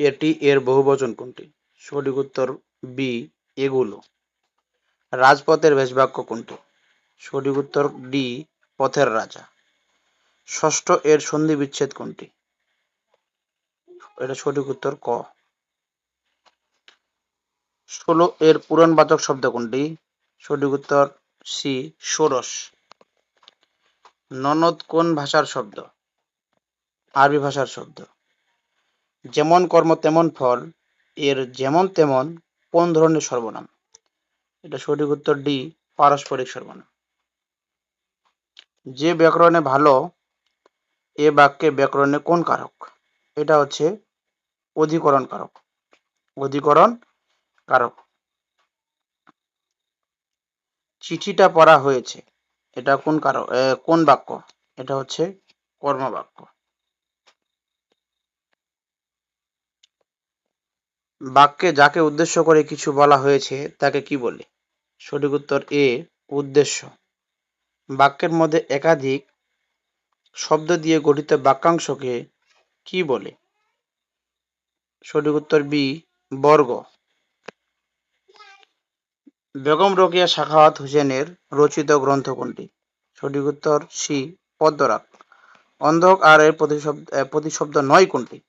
এটি এর বহুবচন কোনটি? সঠিক উত্তর বি, এগুলো। রাজপথের বেশবাক্য কোনটি? সঠিক উত্তর ডি, পথের রাজা। ষষ্ঠ এর সন্ধি বিচ্ছেদ কোনটি? এটা সঠিক উত্তর ক। ষোলো এর পুরনবাচক শব্দ কোনটি? সঠিক উত্তর সি, ষোড়শ। ননদ কোন ভাষার শব্দ? আরবি ভাষার শব্দ। যেমন কর্ম তেমন ফল, এর যেমন তেমন কোন ধরনের সর্বনাম? এটা সঠিক উত্তর ডি, পারস্পরিক সর্বনাম। যে ব্যাকরণে ভালো, এ বাক্যে ব্যাকরণে কোন কারক? এটা হচ্ছে অধিকরণ কারক অধিকরণ কারক। চিঠিটা পড়া হয়েছে, এটা কোন কারক কোন বাক্য? এটা হচ্ছে কর্মবাক্য। বাক্যে যাকে উদ্দেশ্য করে কিছু বলা হয়েছে, তাকে কি বলে? সঠিক উত্তর এ, উদ্দেশ্য। বাক্যের মধ্যে একাধিক শব্দ দিয়ে গঠিত বাক্যাংশকে কি বলে? সঠিক উত্তর বি, বর্গ। বেগম রোকেয়া সাখাওয়াত হোসেনের রচিত গ্রন্থ কোনটি সঠিক উত্তর সি, পদ্মরাগ। অন্ধকারের প্রতিশব্দ প্রতিশব্দ নয় কোনটি?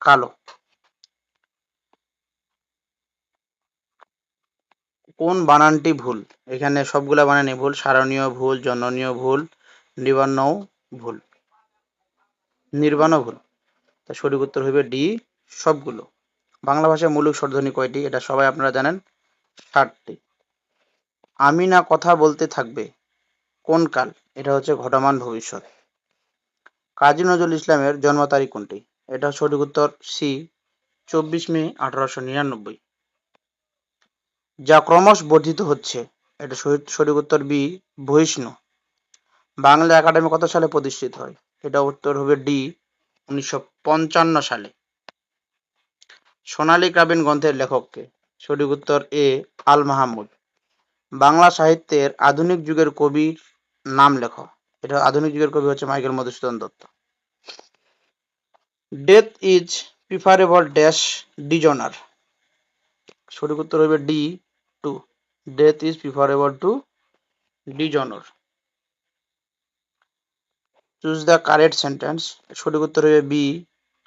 কালো। কোন বানানটি ভুল? এখানে সবগুলা বানানই ভুল, সারণীয় ভুল, জননীয় ভুল নিবার্ণও ভুল নির্বাণও ভুল। তা সঠিক উত্তর হইবে ডি, সবগুলো। বাংলা ভাষায় মৌলিক স্বরধ্বনি কয়টি? এটা সবাই আপনারা জানেন, ষাটটি। আমি না কথা বলতে থাকবে, কোন কাল? এটা হচ্ছে ঘটমান ভবিষ্যৎ। কাজী নজরুল ইসলামের জন্ম তারিখ কোনটি? এটা সঠিক উত্তর সি, চব্বিশ মে আঠারোশো নিরানব্বই। যা ক্রমশ বর্ধিত হচ্ছে। এটা সঠিক উত্তর বি, বহিষ্ণু। বাংলা একাডেমি কত সালে প্রতিষ্ঠিত হয়? এটা উত্তর হবে ডি, উনিশশো পঞ্চান্ন সালে। সোনালী গ্রামীণ গ্রন্থের লেখককে। সঠিক উত্তর এ, আল মাহমুদ। বাংলা সাহিত্যের আধুনিক যুগের কবির নাম লেখ। এটা আধুনিক যুগের কবি হচ্ছে Michael Madhusudan Dutta. Death is preferable dash dishonour সঠিক উত্তর হবে D to death is preferable to dishonour choose the correct sentence সঠিক উত্তর হবে B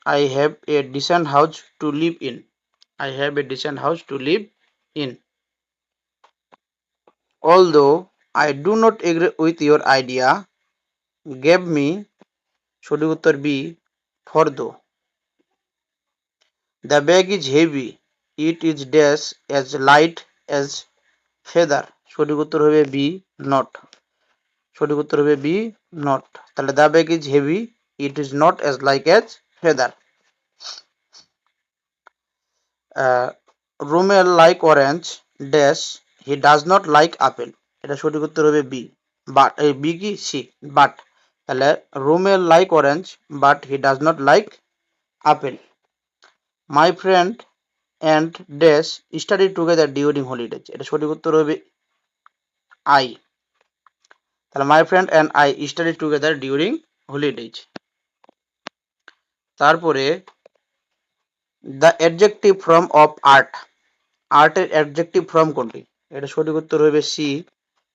I have a decent house to live in I have a decent house to live in although I do not agree with your idea, gave me সঠিক উত্তর B for though. The bag is heavy, it is dash as light as feather. সঠিক উত্তর হবে B not সঠিক উত্তর হবে B not তাহলে the bag is heavy it is not as like as feather Rumel like orange dash he does not like apple এটা সঠিক উত্তর হবে বি বাট এই বি কি? সি বাট তাহলে Rumel like orange but he does not like apple my friend and dash study together during holidays এটা সঠিক উত্তর হবে আই তাহলে my friend and I study together during holidays তারপরে the adjective from of art আর্টের adjective from কোনটি? এটা সঠিক উত্তর হবে C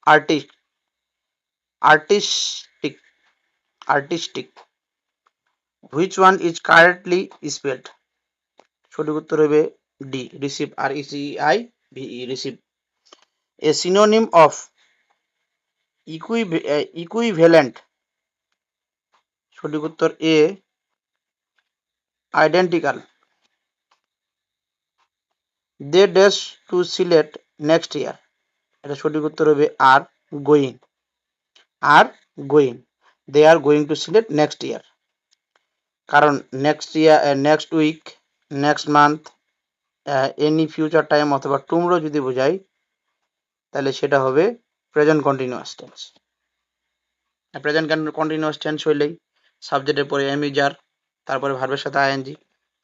artist artistic artistic which one is correctly spelled সঠিক উত্তর হবে D receive R E C I V E receive a synonym of equivalent সঠিক উত্তর A identical they dash to Sylhet next year এটা সঠিক উত্তর হবে are going are going they are going to Sylhet next year কারণ next year next week next month any future time অথবা tomorrow যদি বোঝাই, তাহলে সেটা হবে present continuous tense present continuous tense হইলেই সাবজেক্টের পরে এমিজার তারপরে ভার্বের সাথে আইএনজি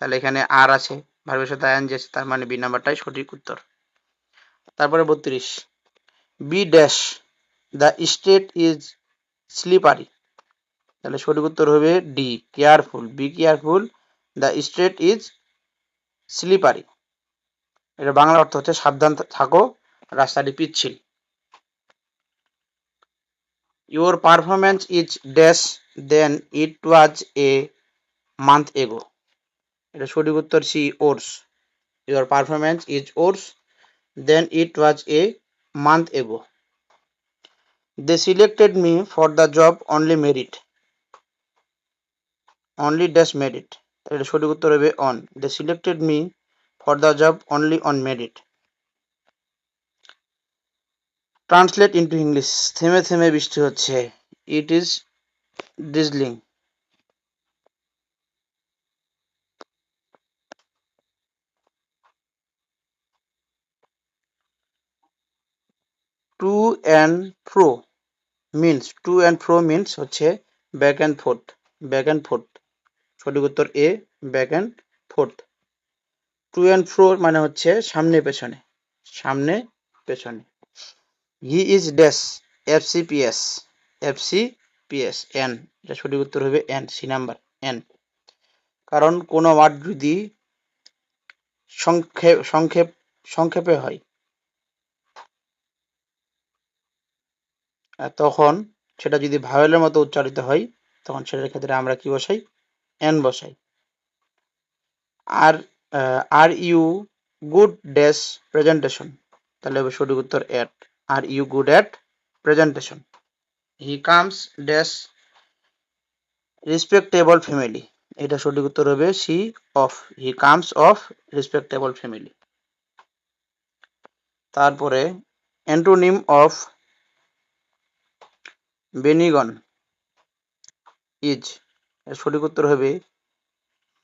তাহলে এখানে আর আছে ভার্বের সাথে আইএনজি আছে, তার মানে বি নাম্বারটাই সঠিক উত্তর। তারপরে বত্রিশ B dash the state is slippery তাহলে সঠিক উত্তর হবে D careful be careful the state is slippery এটা বাংলা অর্থ হচ্ছে সাবধান থাকো, রাস্তাটি পিচ্ছিল। Your performance is dash than it was a month ago এটা সঠিক উত্তর C, worse. Your performance is worse than it was a month ago they selected me for the job only merit only dash merit এটা সঠিক উত্তর হবে on they selected me for the job only on merit translate into English থেমে থেমে বৃষ্টি হচ্ছে। It is drizzling to and fro means to and fro means হচ্ছে back and forth back and forth সঠিক উত্তর A back and forth to and fro মানে হচ্ছে সামনে পেছনে সামনে পেছনে। He is dash, F C P S, F C P S, N. এটা সঠিক উত্তর হবে এন, সি নাম্বার, এন। কারণ কোনো ওয়ার্ড যদি সংক্ষেপ সংক্ষেপ, সংক্ষেপে হয় তখন সেটা যদি ভাওয়েলের মতো উচ্চারিত হয়, তখন সেটার ক্ষেত্রে আমরা কি বসাই? এন বসাই। আর are you good dash presentation তাহলে হবে সঠিক উত্তর at are you good at presentation he comes dash respectable family এটা সঠিক উত্তর হবে C of he comes of respectable family তারপরে অ্যান্টোনিম অফ বেনিগন ইজ সঠিক উত্তর হবে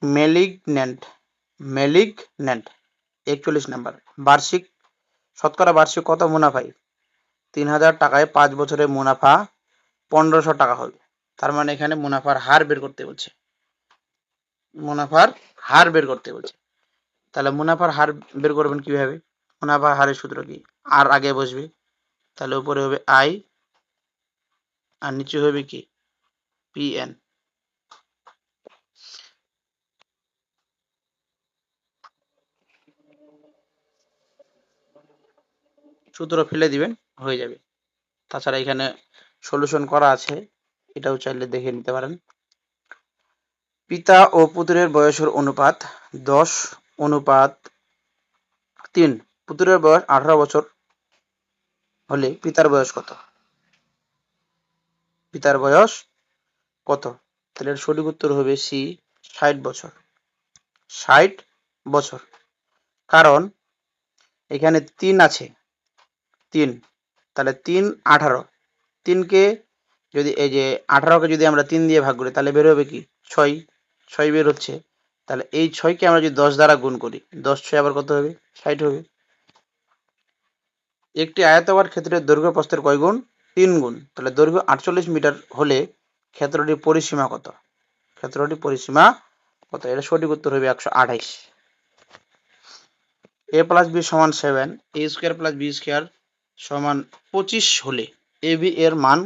মেলিগন্যান্ট মেলিগন্যান্ট, একচল্লিশ নাম্বার। বার্ষিক, শতকরা বার্ষিক কত মুনাফাই তিন হাজার টাকায় পাঁচ বছরের মুনাফা পনেরোশো টাকা হবে। তার মানে এখানে মুনাফার হার বের করতে বলছে। মুনাফার হার বের করতে বলছে। তাহলে মুনাফার হার বের করবেন কীভাবে? মুনাফার হারের সূত্র কি? আর আগে বসবে। তাহলে উপরে হবে আই, আর নিচে হবে কি? পিএন সূত্র ফেলে দিবেন, হয়ে যাবে। তাছাড়া এখানে সলিউশন করা আছে, এটাও চাইলে দেখে নিতে পারেন। পিতা ও পুত্রের বয়সের অনুপাত দশ, অনুপাত তিন। পুত্রের বয়স আঠারো বছর হলে পিতার বয়স কত? পিতার বয়স কত? তাহলে সঠিক উত্তর হবে সি ষাট বছর। ষাট বছর। কারণ এখানে তিন আছে। তিন, তাহলে তিন আঠারো। তিনকে যদি এই যে আঠারোকে যদি আমরা তিন দিয়ে ভাগ করি, তাহলে বের হবে কি? ছয়। ছয় বের হচ্ছে। তাহলে এই ছয়কে আমরা যদি দশ দ্বারা গুণ করি, দশ ছয় আবার কত হবে? ষাট হবে। একটি আয়তাকার ক্ষেত্রে দৈর্ঘ্য প্রস্থের কয় গুণ? তিন গুণ। তাহলে দৈর্ঘ্য আটচল্লিশ মিটার হলে ক্ষেত্রটির পরিসীমা কত? ক্ষেত্রটির পরিসীমা কত? এটা সঠিক উত্তর হবে একশো আঠাইশ। এ প্লাস বি সমান seven, A square plus B square সমান পঁচিশ হলে এ বি এর মান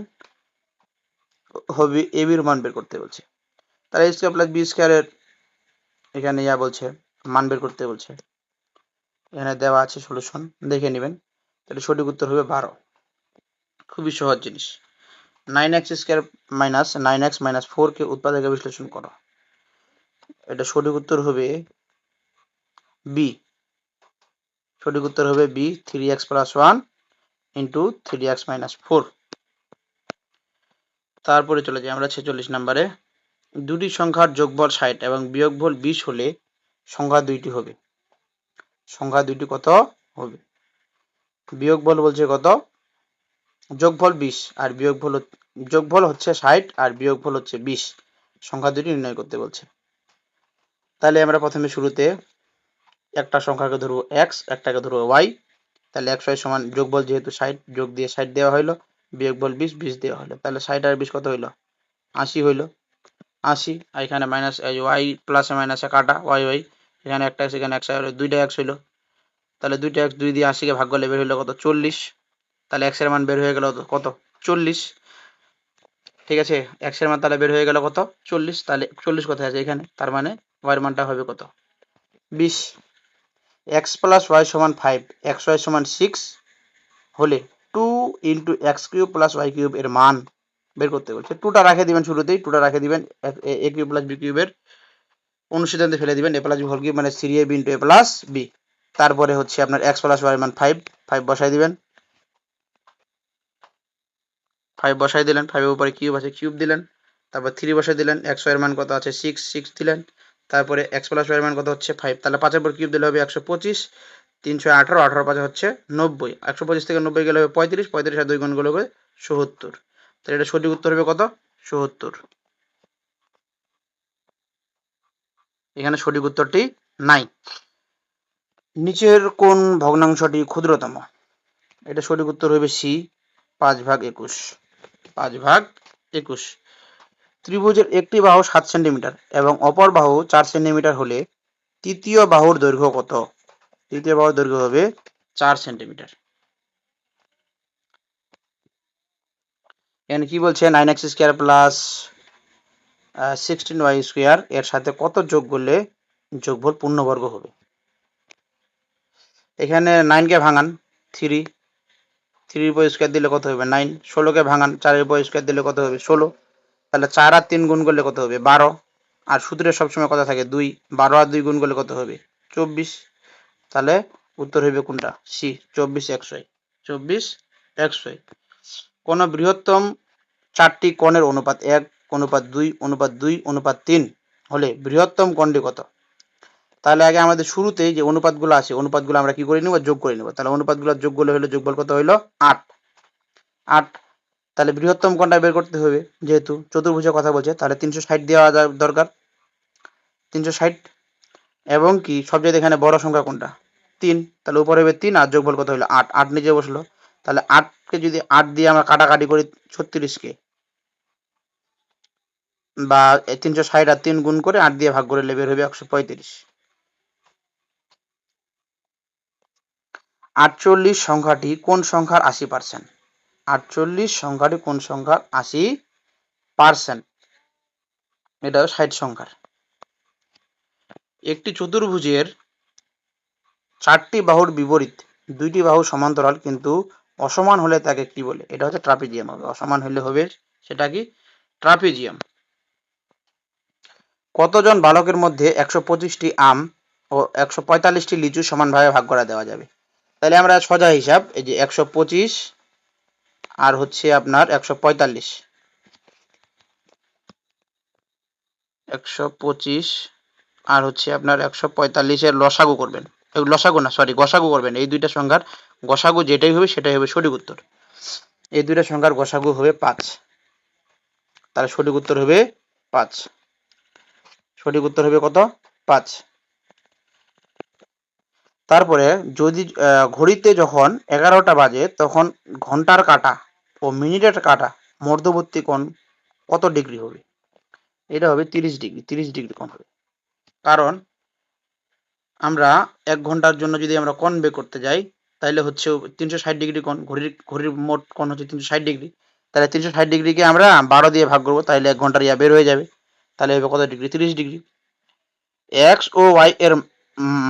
হবে, এ বির মান বের করতে বলছে। তাহলে এ স্কোয়ার প্লাস বি স্কোয়ারের এখানে ইয়া বলছে, মান বের করতে বলছে। এখানে দেওয়া আছে সলিউশন দেখে নেবেন। তাহলে সঠিক উত্তর হবে বারো। খুবই সহজ জিনিস। Nine X square minus nine X minus ফোরকে উৎপাদকে বিশ্লেষণ করো। এটা সঠিক উত্তর হবে বি সঠিক উত্তর হবে B three X plus one into three X minus four তারপরে চলে যাই আমরা ছেচল্লিশ নাম্বারে। দুটি সংখ্যার যোগফল ষাট এবং বিয়োগফল বিশ হলে সংখ্যা দুইটি হবে। সংখ্যা দুইটি কত হবে? বিয়োগফল বলছে কত? যোগফল বিশ আর বিয়োগফল যোগফল হচ্ছে ষাট আর বিয়োগফল হচ্ছে বিশ। সংখ্যা দুটি নির্ণয় করতে বলছে। তাহলে আমরা প্রথমে শুরুতে একটা সংখ্যাকে ধরবো এক্স একটাকে ধরবো ওয়াই তাহলে একশো সমান যোগবল যেহেতু ষাট, যোগ দিয়ে ষাট দেওয়া হইল বিয়োগবল বিশ বিশ দেওয়া হলো তাহলে ষাট আর বিশ কত হইল? আশি হইল। আশি, আর এখানে মাইনাস ওয়াই প্লাসে মাইনাসে কাটা ওয়াই ওয়াই এখানে একটা এক্স এখানে একশো হলো দুইটা এক্স হইল। তাহলে দুইটা এক্স দুই দিয়ে আশিকে ভাগ করলে বের হইল কত? চল্লিশ। তাহলে এক্সের মান বের হয়ে গেল কত? চল্লিশ। ঠিক আছে এক্সের মান তাহলে বের হয়ে গেল কত? চল্লিশ। তাহলে চল্লিশ কোথায় আছে? এখানে। তার মানে ওয়াইয়ের মানটা হবে কত? বিশ। এক্স প্লাস ওয়াই সমান ফাইভ এক্স ওয়াই সমান সিক্স হলে two into X cube plus Y cube এর মান বের করতে বলছে। টুটা রাখে দিবেন শুরুতেই টুটা রাখে দিবেন এ কিউব প্লাস বি কিউবের অনুসিদ্ধান্তে ফেলে দিবেন এ প্লাস বি কিউব মানে three A B into A plus B তারপরে হচ্ছে আপনার এক্স প্লাস ওয়াই মান ফাইভ ফাইভ বসাই দিবেন। ফাইভ বসাই দিলেন ফাইভের উপরে কিউব আছে কিউব দিলেন, তারপর থ্রি বসাই দিলেন এক্স ওয়াইয়ের মান কত আছে সিক্স সিক্স দিলেন। তারপরে এক্স প্লাস ওয়াইয়ের মান কত হচ্ছে? ফাইভ তাহলে পাঁচের পর কিউব দিলে হবে একশো পঁচিশ, তিনশো আঠারো আঠারো পাঁচে হচ্ছে নব্বই। একশো পঁচিশ থেকে নব্বই গেলে হবে পঁয়ত্রিশ পঁয়ত্রিশ আর দুই গুণগুলো হবে সত্তর। তাহলে এটা সঠিক উত্তর হবে কত? সত্তর। এখানে সঠিক উত্তরটি নাই। নিচের কোন ভগ্নাংশটি ক্ষুদ্রতম? এটা সঠিক উত্তর হবে সি, পাঁচ ভাগ একুশ। পাঁচ ভাগ একুশ। ত্রিভুজের একটি বাহু সাত সেন্টিমিটার এবং অপর বাহু চার সেন্টিমিটার হলে তৃতীয় বাহুর দৈর্ঘ্য কত? তৃতীয় বাহুর দৈর্ঘ্য হবে চার সেন্টিমিটার। এখানে কি বলছে? Nine X square plus sixteen Y square, এর সাথে কত যোগ করলে যোগফল পূর্ণবর্গ হবে? এখানে নাইনকে ভাঙান, থ্রি। থ্রির উপর স্কোয়ার দিলে কত হবে? নাইন। ষোলোকে ভাঙান, চারের উপর স্কোয়ার দিলে কত হবে? ষোলো। তাহলে চার আর তিন গুণ করলে কত হবে? বারো। আর সূত্রে সবসময় কথা থাকে দুই। বারো আর দুই গুণ করলে কত হবে? চব্বিশ। তাহলে উত্তর হইবে কোনটা? সি, চব্বিশ একশোয়। চব্বিশ একশোয়। কোনো বৃহত্তম চারটি কোণের অনুপাত এক, অনুপাত দুই অনুপাত দুই, অনুপাত তিন হলে বৃহত্তম কোণটি কত? তাহলে আগে আমাদের শুরুতে যে অনুপাতগুলো আছে, অনুপাতগুলো আমরা কি করে নিব? যোগ করে নিব। তাহলে অনুপাতগুলো যোগ করলে হলো, যোগফল কত হইল? আট। আট তাহলে বৃহত্তম কোণটা বের করতে হবে, যেহেতু চতুর্ভুজের কথা বলছে, তাহলে তিনশো ষাট দেওয়া দরকার। তিনশো ষাট এবং কি, সবচেয়ে এখানে বড় সংখ্যা কোনটা? তিন, তাহলে উপরে হবে তিন আর যোগফল কত হলো? আট আট নিচে বসল। তাহলে আটকে যদি আট দিয়ে আমরা কাটাকাটি করি ছত্রিশকে, বা তিনশো ষাট আর তিন গুণ করে আট দিয়ে ভাগ করে বের হবে একশো পঁয়ত্রিশ। আটচল্লিশ সংখ্যাটি কোন সংখ্যার আশি পার্সেন্ট? আটচল্লিশ সংখ্যাটি কোন সংখ্যার? আশি পার্সেন্ট এটা ষাট সংখ্যার। একটি চতুর্ভুজের চারটি বাহুর বিপরীত, দুইটি বাহু সমান্তরাল কিন্তু অসমান হলে তাকে কি বলে? এটা হচ্ছে ট্রাপিজিয়াম হবে। অসমান হলে হবে সেটা কি? ট্রাপিজিয়াম। কতজন বালকের মধ্যে একশো পঁচিশটি আম ও একশো পঁয়তাল্লিশটি লিচু সমানভাবে ভাগ করা দেওয়া যাবে? তাহলে আমরা সোজা হিসাব, এই যে একশো পঁচিশ আর হচ্ছে আপনার একশো পঁয়তাল্লিশ। একশো পঁচিশ আর হচ্ছে আপনার একশো পঁয়তাল্লিশের লসাগু করবেন। লসাগু না সরি গসাগু করবেন। এই দুইটা সংখ্যার গসাগু যেটাই হবে সেটাই হবে সঠিক উত্তর। এই দুইটা সংখ্যার গসাগু হবে পাঁচ। তার সঠিক উত্তর হবে পাঁচ। সঠিক উত্তর হবে কত? পাঁচ। তারপরে যদি ঘড়িতে যখন এগারোটা বাজে তখন ঘণ্টার কাটা ও মিনিটের কাটা, মধ্যবর্তী কোণ কত ডিগ্রি হবে? এটা হবে তিরিশ ডিগ্রি তিরিশ ডিগ্রি কোণ হবে। কারণ আমরা এক ঘণ্টার জন্য যদি আমরা কোণ বের করতে যাই তাহলে হচ্ছে তিনশো ষাট ডিগ্রি কোণ, ঘড়ির ঘড়ির মোট কোণ হচ্ছে তিনশো ষাট ডিগ্রি তাহলে তিনশো ষাট ডিগ্রিকে আমরা বারো দিয়ে ভাগ করব তাহলে এক ঘণ্টার ইয়া বের হয়ে যাবে। তাহলে হবে কত ডিগ্রি তিরিশ ডিগ্রি এক্স ও ওয়াই এর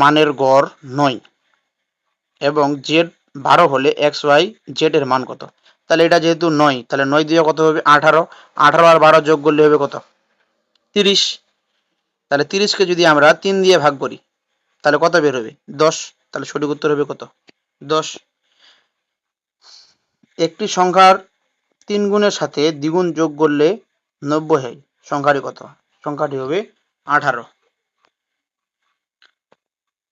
মানের গড় নয়। এবং জেড বারো হলে এক্স ওয়াই জেড এর মান কত? তাহলে এটা যেহেতু নয়, তাহলে নয় দিয়ে কত হবে? আঠারো। আঠারো আর বারো যোগ করলে হবে কত? তিরিশ। তাহলে তিরিশকে যদি আমরা তিন দিয়ে ভাগ করি, তাহলে কত বের হবে? দশ। তাহলে সঠিক উত্তর হবে কত? দশ। একটি সংখ্যার তিন গুণের সাথে দ্বিগুণ যোগ করলে নব্বই হয়। সংখ্যাটি কত? সংখ্যাটি হবে আঠারো।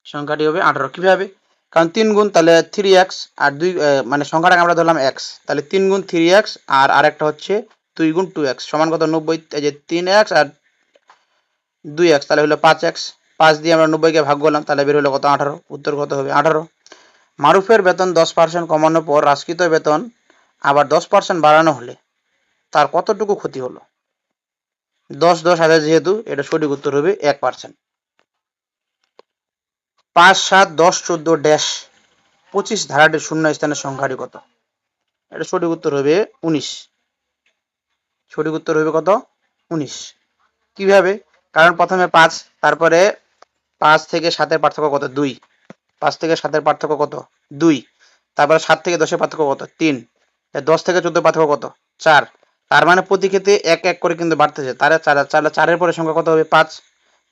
সংখ্যাটি হবে আঠারো। কীভাবে? কারণ তিন গুণ তাহলে থ্রি এক্স আর দুই মানে সংখ্যাটাকে আমরা ধরলাম এক্স তাহলে তিন গুণ থ্রি এক্স আর আরেকটা হচ্ছে দুই গুণ টু এক্স সমান কত? নব্বই যে তিন এক্স আর দুই এক্স তাহলে হলো পাঁচ এক্স পাঁচ দিয়ে আমরা নব্বইকে ভাগ করলাম, তাহলে বের হলো কত? আঠারো। উত্তর কত হবে? আঠারো। মারুফের বেতন দশ পার্সেন্ট কমানোর পর রাজকৃত বেতন আবার দশ পার্সেন্ট বাড়ানো হলে তার কতটুকু ক্ষতি হলো? দশ দশ হাজার যেহেতু, এটা সঠিক উত্তর হবে এক পার্সেন্ট পাঁচ সাত দশ চোদ্দ ড্যাশ পঁচিশ ধারাটির শূন্য স্থানের সংখ্যাটি কত? এটা সঠিক উত্তর হবে উনিশ। সঠিক উত্তর হবে কত? উনিশ। কীভাবে? কারণ প্রথমে পাঁচ, তারপরে পাঁচ থেকে সাতের পার্থক্য কত? দুই। পাঁচ থেকে সাতের পার্থক্য কত? দুই। তারপরে সাত থেকে দশের পার্থক্য কত? তিন। দশ থেকে চোদ্দ পার্থক্য কত? চার। তার মানে প্রতি ক্ষেত্রে এক এক করে কিন্তু বাড়তেছে। তাহলে চার চারের পরে সংখ্যা কত হবে? পাঁচ।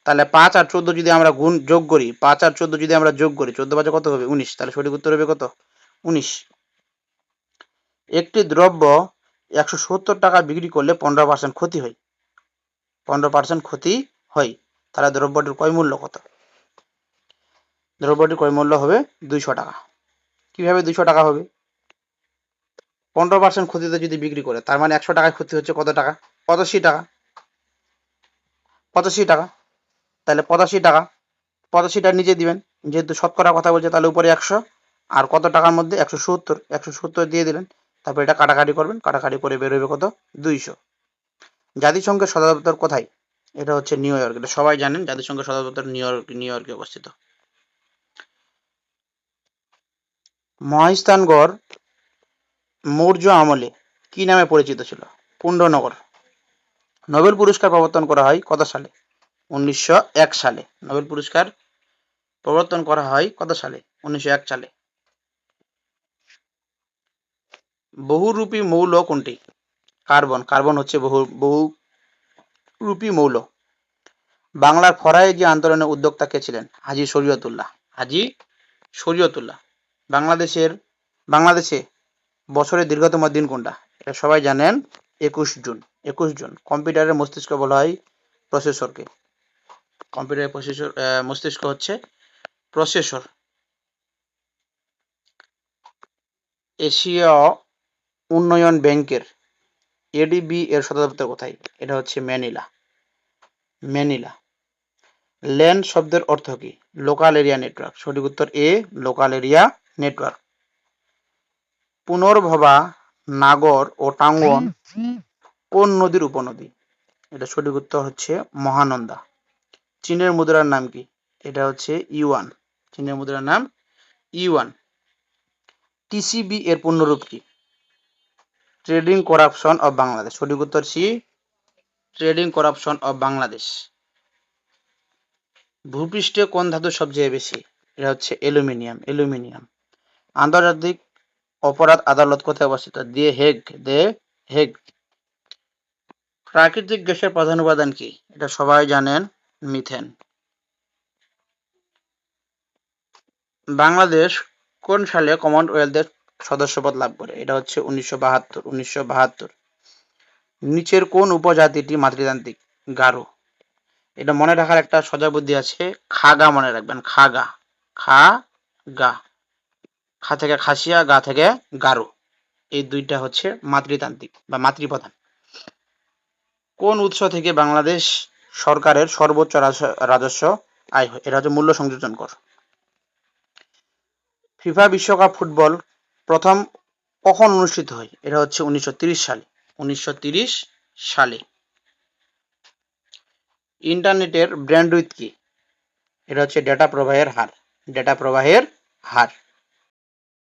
তাহলে পাঁচ আর চোদ্দ যদি আমরা গুণ যোগ করি, পাঁচ আর চোদ্দ যদি আমরা যোগ করি, চোদ্দ পাঁচে কত হবে? উনিশ। তাহলে সঠিক উত্তর হবে কত? উনিশ। একটি দ্রব্য একশো সত্তর টাকা বিক্রি করলে পনেরো পার্সেন্ট ক্ষতি হয়। পনেরো পার্সেন্ট ক্ষতি হয়। তাহলে দ্রব্যটির ক্রয় মূল্য কত? দ্রব্যটির ক্রয় মূল্য হবে দুইশো টাকা। কীভাবে দুইশো টাকা হবে? পনেরো পার্সেন্ট ক্ষতিতে যদি বিক্রি করে, তার মানে একশো টাকায় ক্ষতি হচ্ছে কত টাকা? পঁচাশি টাকা। পঁচাশি টাকা। তাহলে পঁচাশি টাকা। পঁচাশিটা নিজে দিবেন। যেহেতু শতকরা কথা বলছে, তাহলে উপরে একশো। আর কত টাকার মধ্যে? একশো সত্তর। একশো সত্তর দিয়ে দিলেন। তারপর এটা কাটাকাটি করবেন। কাটাকাটি করে বের হবে কত? দুইশো। জাতিসংঘের সদর দপ্তর কোথায়? এটা হচ্ছে নিউ ইয়র্ক। এটা সবাই জানেন, জাতিসংঘের সদর দপ্তর নিউ ইয়র্ক, নিউ ইয়র্কে অবস্থিত। মহাস্থানগড় মৌর্য আমলে কি নামে পরিচিত ছিল? পুণ্ডনগর নোবেল পুরস্কার প্রবর্তন করা হয় কত সালে? উনিশশো এক সালে। নোবেল পুরস্কার প্রবর্তন করা হয় কত সালে? উনিশশো এক সালে। বহুরূপী মৌল কোনটি? কার্বন। কার্বন হচ্ছে বহু, বহুরূপী মৌল। বাংলার ফরায়েজি আন্দোলনের উদ্যোক্তা কে ছিলেন? হাজি শরীয়তুল্লাহ। হাজি শরীয়তুল্লাহ। বাংলাদেশের, বাংলাদেশে বছরের দীর্ঘতম দিন কোনটা? এটা সবাই জানেন, একুশ জুন। একুশ জুন। কম্পিউটারের মস্তিষ্ক বলা হয় প্রসেসরকে। কম্পিউটারের প্রসেসর মস্তিষ্ক হচ্ছে প্রসেসর। এশিয়া উন্নয়ন ব্যাংকের এডিবি এর সদর দপ্তর কোথায়? এটা হচ্ছে ম্যানিলা। ম্যানিলা। ল্যান্ড শব্দের অর্থ কি? Local area network. সঠিক উত্তর A, local area network. Punarbhaba Nagar ও টাঙ্গন কোন নদীর উপনদী? এটা সঠিক উত্তর হচ্ছে মহানন্দা। চীনের মুদ্রার নাম কি? এটা হচ্ছে ইউয়ান চীনের মুদ্রার নাম ইউয়ান টিসিবি এর পূর্ণরূপ কি? ট্রেডিং করাপশন অফ বাংলাদেশ সঠিক উত্তর C trading corruption of Bangladesh ভূপৃষ্ঠে কোন ধাতু সবচেয়ে বেশি? এটা হচ্ছে অ্যালুমিনিয়াম অ্যালুমিনিয়াম। আন্তর্জাতিক অপরাধ আদালত কোথায় অবস্থিত? দিয়ে হেগ, দে হেগ। প্রাকৃতিক গ্যাসের প্রধান উপাদান কি? এটা সবাই জানেন। মিথেন। বাংলাদেশ কোন সালে কমনওয়েলথের সদস্যপদ লাভ করে? এটা হচ্ছে উনিশশো বাহাত্তর উনিশশো বাহাত্তর। নিচের কোন উপজাতিটি মাতৃতান্ত্রিক? গারো। এটা মনে রাখার একটা সজা বুদ্ধি আছে। খাগা মনে রাখবেন, খাগা। খা গা খা থেকে খাসিয়া, গা থেকে গারো। এই দুইটা হচ্ছে মাতৃতান্ত্রিক বা মাতৃপ্রধান। কোন উৎস থেকে বাংলাদেশ সরকারের সর্বোচ্চ রাজ- রাজস্ব, আয় হয় এটা হচ্ছে মূল্য সংযোজন কর। ফিফা বিশ্বকাপ ফুটবল প্রথম কখন অনুষ্ঠিত হয়? এটা হচ্ছে উনিশশো সালে। উনিশশো সালে। ইন্টারনেটের ব্র্যান্ডউইথ কি? এটা হচ্ছে ডেটা প্রবাহের হার। ডেটা প্রবাহের হার।